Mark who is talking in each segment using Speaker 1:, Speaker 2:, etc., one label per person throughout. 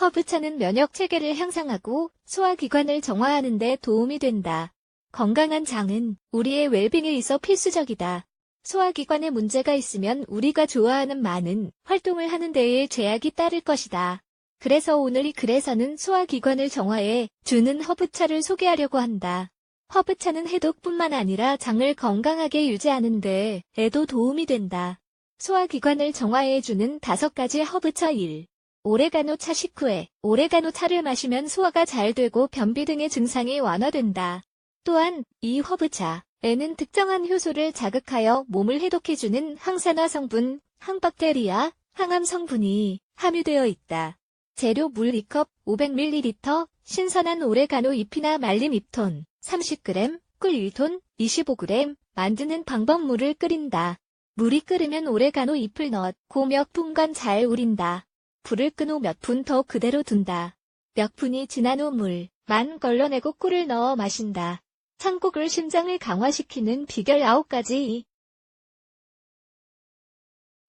Speaker 1: 허브차는 면역 체계를 향상하고 소화기관을 정화하는 데 도움이 된다. 건강한 장은 우리의 웰빙에 있어 필수적이다. 소화기관에 문제가 있으면 우리가 좋아하는 많은 활동을 하는 데에 제약이 따를 것이다. 그래서 오늘 이 글에서는 소화기관을 정화해 주는 허브차를 소개하려고 한다. 허브차는 해독뿐만 아니라 장을 건강하게 유지하는 데에도 도움이 된다. 소화기관을 정화해 주는 다섯 가지 허브차 1. 오레가노 차 식후에 오레가노 차를 마시면 소화가 잘 되고 변비 등의 증상이 완화된다. 또한 이 허브차에는 특정한 효소를 자극하여 몸을 해독해주는 항산화 성분, 항박테리아, 항암 성분이 함유되어 있다. 재료 물 2컵 500ml, 신선한 오레가노 잎이나 말린 잎톤 30g, 꿀 1톤 25g, 만드는 방법 물을 끓인다. 물이 끓으면 오레가노 잎을 넣고 몇 분간 잘 우린다. 불을 끈 후 몇 분 더 그대로 둔다. 몇 분이 지난 후 물 만 걸러내고 꿀을 넣어 마신다. 창곡을 심장을 강화시키는 비결 9가지.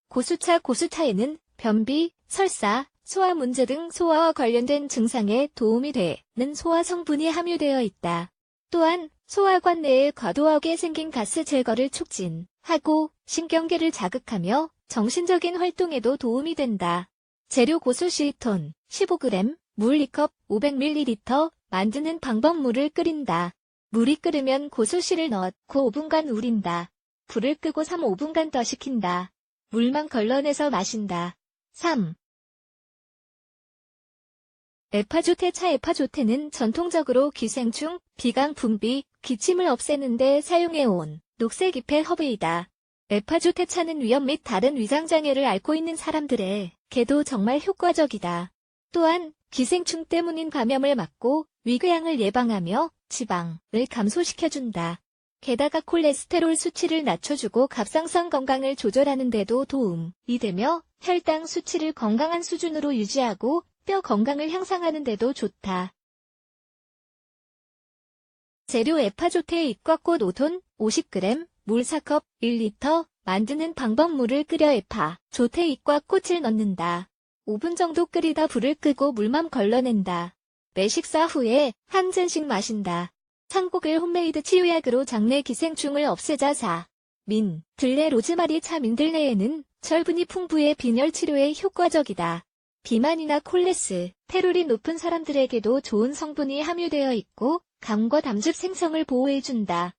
Speaker 1: 고수차 고수차에는 변비, 설사, 소화 문제 등 소화와 관련된 증상에 도움이 되는 소화 성분이 함유되어 있다. 또한 소화관 내에 과도하게 생긴 가스 제거를 촉진하고 신경계를 자극하며 정신적인 활동에도 도움이 된다. 재료 고수 시톤 15g, 물 2컵 500ml 만드는 방법 물을 끓인다. 물이 끓으면 고수씨를 넣고 5분간 우린다. 불을 끄고 3-5분간 더 식힌다. 물만 걸러내서 마신다. 3. 에파조테 차 에파조테는 전통적으로 기생충, 비강 분비, 기침을 없애는 데 사용해온 녹색 잎의 허브이다. 에파조테 차는 위염 및 다른 위장장애를 앓고 있는 사람들에게도 정말 효과적이다. 또한 기생충 때문인 감염을 막고 위궤양을 예방하며 지방을 감소시켜준다. 게다가 콜레스테롤 수치를 낮춰주고 갑상선 건강을 조절하는 데도 도움이 되며 혈당 수치를 건강한 수준으로 유지하고 뼈 건강을 향상하는 데도 좋다. 재료 에파조테 잎과 꽃 5톤 50g, 물 4컵 1리터, 만드는 방법 물을 끓여 에파, 조테 잎과 꽃을 넣는다. 5분 정도 끓이다 불을 끄고 물만 걸러낸다. 매 식사 후에 한 잔씩 마신다. 창곡을 홈메이드 치유약으로 장내 기생충을 없애자 4. 민, 들레 로즈마리 차 민들레에는 철분이 풍부해 빈혈 치료에 효과적이다. 비만이나 콜레스, 테롤이 높은 사람들에게도 좋은 성분이 함유되어 있고 감과 담즙 생성을 보호해준다.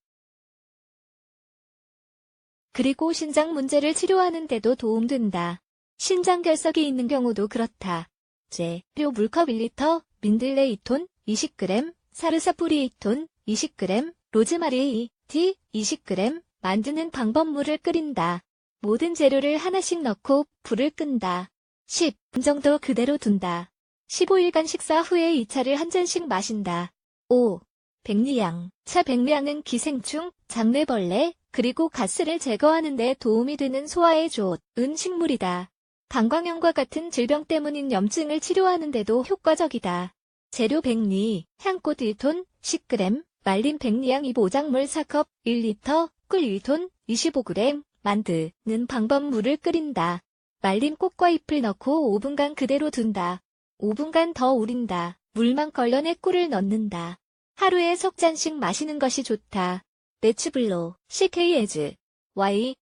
Speaker 1: 그리고 신장 문제를 치료하는 데도 도움된다. 신장 결석이 있는 경우도 그렇다. 재료 물컵 1리터, 민들레 2톤, 20g, 사르사뿌리 2톤, 20g, 로즈마리 티 20g, 만드는 방법 물을 끓인다. 모든 재료를 하나씩 넣고 불을 끈다. 10분 정도 그대로 둔다. 15일간 식사 후에 이 차를 한 잔씩 마신다. 5. 백리향. 차 백리향은 기생충, 장내벌레, 그리고 가스를 제거하는 데 도움이 되는 소화에 좋은 식물이다. 방광염과 같은 질병 때문인 염증을 치료하는 데도 효과적이다. 재료 백리, 향꽃 1톤, 10g, 말린 백리향 2보작물 4컵, 1리터, 꿀 1톤, 25g, 만드는 방법 물을 끓인다. 말린 꽃과 잎을 넣고 5분간 그대로 둔다. 5분간 더 우린다. 물만 걸러내 꿀을 넣는다. 하루에 석 잔씩 마시는 것이 좋다. 네츠블로, CK에즈, Y,